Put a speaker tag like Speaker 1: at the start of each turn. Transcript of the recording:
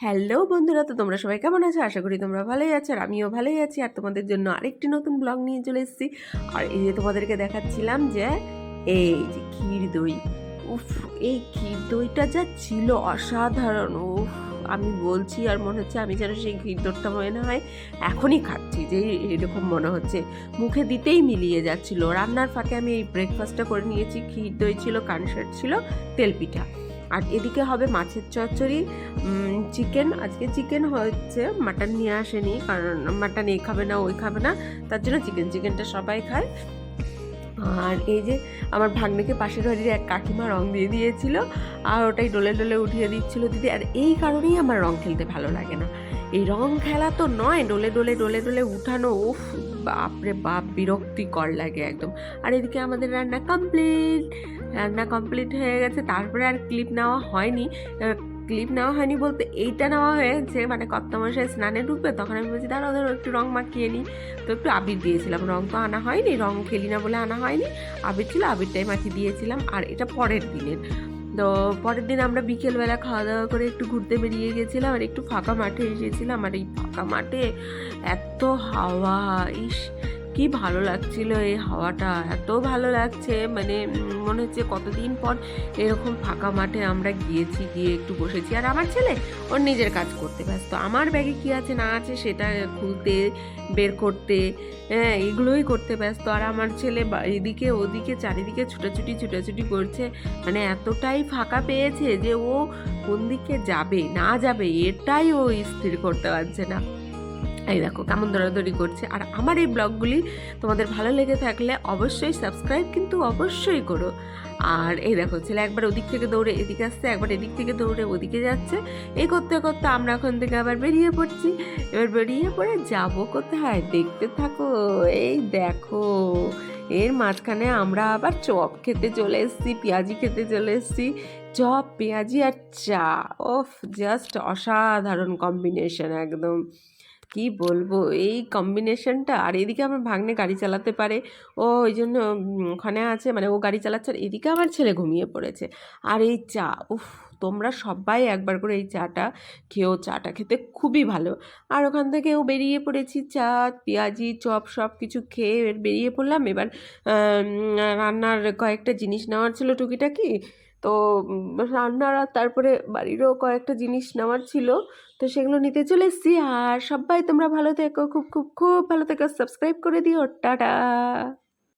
Speaker 1: Hello বন্ধুরা, তো তোমরা সবাই কেমন আছো? আশা করি তোমরা ভালোই আছো আর আমিও ভালোই আছি আর তোমাদের জন্য আরেকটি নতুন ব্লগ নিয়ে চলে এসেছি। আর এই যে তোমাদেরকে দেখাচ্ছিলাম যে, এই যে ক্ষীর দই। উফ, এই ক্ষীর দইটা যা ছিল অসাধারণ। উফ, আমি বলছি আর মনে হচ্ছে আমি যেন সেই ক্ষীর দইটা মনে হয় এখনই খাচ্ছি যে এরকম মনে হচ্ছে। মুখে দিতেই মিলিয়ে যাচ্ছিল। রান্নার ফাঁকে আমি এই ব্রেকফাস্টটা করে নিয়েছি। ক্ষীর দই ছিল কানসার্ট ছিল তেলপিঠা আর এদিকে হবে মাছের চচ্চড়ি। চিকেন আজকে চিকেন হচ্ছে মাটন নিয়ে আসেনি, কারণ মাটন এই খাবে না, ওই খাবে না, তার জন্য চিকেন চিকেনটা সবাই খায়। আর এই যে আমার ভাগ্নেকে পাশের বাড়ির এক কাকিমা রং দিয়ে দিয়েছিল, আর ওটাই ডোলে ডলে উঠিয়ে দিচ্ছিল দিদি, আর এই কারণেই আমার রং খেলতে ভালো লাগে না। এই রং খেলা তো নয়, ডলে ডলে, ডোলে ডোলে উঠানো, উফ, বাপরে বাপ, বিরক্তিকর লাগে একদম। আর এদিকে আমাদের রান্না কমপ্লিট রান্না কমপ্লিট হয়ে গেছে, তারপরে আর ক্লিপ নেওয়া হয়নি। ক্লিপ নেওয়া হয়নি বলতে এইটা নেওয়া হয়েছে মানে কর্তামশাই স্নানে ঢুকবে, তখন আমি বলছি, দাঁড়াও ধরো একটু রং মাখিয়ে নিই তো একটু আবির দিয়েছিলাম, রং তো আনা হয়নি, রং খেলি না বলে আনা হয়নি, আবির ছিল, আবিরটাই মাখিয়ে দিয়েছিলাম, আর এটা পরের দিনের। তো পরের দিন আমরা বিকেলবেলা খাওয়া দাওয়া করে একটু ঘুরতে বেরিয়ে গেছিলাম, আর একটু ফাঁকা মাঠে এসেছিলাম, আর এই ফাঁকা মাঠে এত হাওয়া, ইস কি ভালো লাগছিল এই হাওয়াটা? এত ভালো লাগছে মানে মনে হচ্ছে কতদিন পর এরকম ফাঁকা মাঠে আমরা গিয়েছি, গিয়ে একটু বসেছি। আর আমার ছেলে ওর নিজের কাজ করতে ব্যস্ত। আমার ব্যাগে কি আছে, না আছে, সেটা খুলতে, বের করতে হ্যাঁ এগুলোই করতে ব্যস্ত। আর আমার ছেলে এদিকে, ওদিকে, চারিদিকে ছুটাছুটি ছুটাছুটি করছে। মানে এতটাই ফাঁকা পেয়েছে যে ও কোন দিকে যাবে, না যাবে, এটাই ও স্থির করতে পারছে না। এই দেখো কেমন দৌড়াদৌড়ি করছে। আর আমার এই ব্লগগুলি তোমাদের ভালো লেগে থাকলে অবশ্যই সাবস্ক্রাইব কিন্তু অবশ্যই করো। আর এই দেখো, ছেলে একবার ওদিক থেকে দৌড়ে এদিকে আসছে, একবার এদিক থেকে দৌড়ে ওদিকে যাচ্ছে। এই করতে করতে আমরা এখন থেকে আবার বেরিয়ে পড়ছি। এবার বেরিয়ে পড়ে যাব কোথায়? দেখতে থাকো। এই দেখো, এর মাঝখানে আমরা আবার চপ খেতে চলে এসেছি, পেঁয়াজি খেতে চলে এসেছি। চপ, পেঁয়াজি আর চা। ওফ জাস্ট অসাধারণ কম্বিনেশন একদম। কি বলব? এই কম্বিনেশনটা আর এদিকে আমার ভাগ্নে গাড়ি চালাতে পারে। ও ওই জন্য ওখানে আছে মানে ও গাড়ি চালাচ্ছে, আর এদিকে আমার ছেলে ঘুমিয়ে পড়েছে। আর এই চা, উফ, তোমরা সবাই একবার করে এই চাটা খেয়েও চাটা খেতে খুবই ভালো। আর ওখান থেকে ও বেরিয়ে পড়েছি, চা, পেঁয়াজি, চপ সব কিছু খেয়ে বেরিয়ে পড়লাম। এবার রান্নার কয়েকটা জিনিস নেওয়ার ছিল টুকিটাকি। তো রান্নার আর তারপরে বাড়িরও কয়েকটা জিনিস নেওয়ার ছিল। তো সেগুলো নিতে চলে এসেছি। আর সবাই তোমরা ভালো থেকো, খুব খুব খুব ভালো থেকো। সাবস্ক্রাইব করে দিও। টাটা।